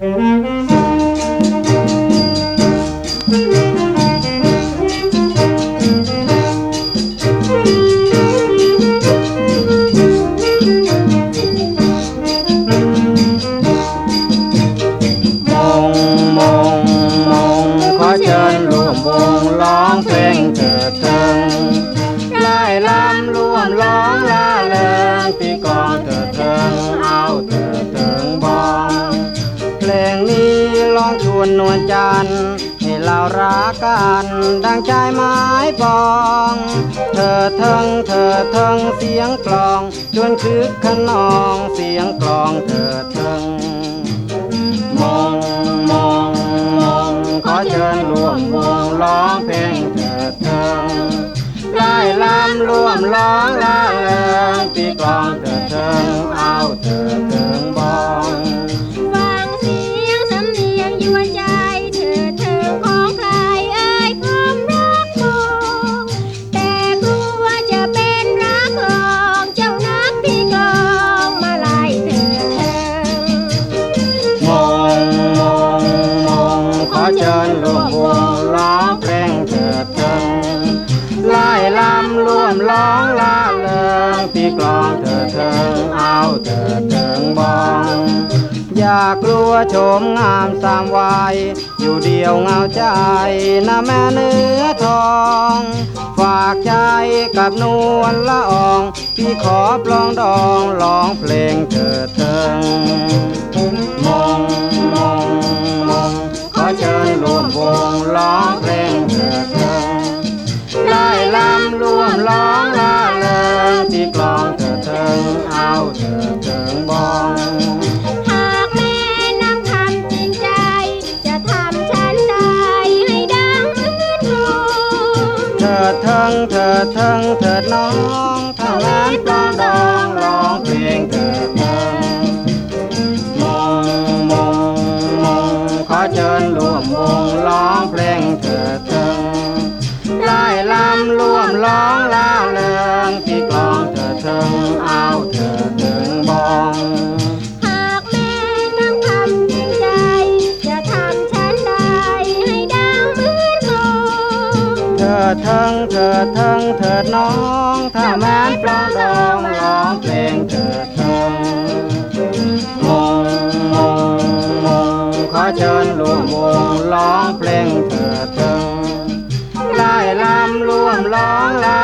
ม นนวลจันทร์ให้เรารักกันดังใจไม้ปอง เธอเทิงเธอเทิงเสียงกลองชวนคึกขนองเสียงกลองเธอเทิงมองมองมองขอเชิญร่วมวงร้องเพลงเถิดเทิงไล่ล้ำร่วมร้องลาเริงตีกลองเถิด ตีกลองเถิดเทิงเอาเถิดเทิงบอง อย่ากลัวโฉมงามสามวัยอยู่เดียวเหงาใจนะแม่เนื้อทอง ฝากใจกับนวลละออง พี่ขอปลองดองร้องเพลงเถิดเทิงมองมองมองขอเชิญร่วมวงร้องเพลงเถิดเทิงไล่ลำร่วมร้อง ถิดเทิงเถิดเทิงเถิดน้องทาแม้นปลาดองร้องเพลงเถิดเทิงมองมองมองขอเชิญร่วมวงร้องเพลงเถิดเทิงไล่ลำร่วมร้องลาเลย ทั้งเธอทั้งเธอดน้องถ้าแม้นปลองดองร้องเพลงเธอทั้งมงมงมงขอเชิญลูกวงร้องเพลงเธอทั้งไล่ลำรวมร้องลำ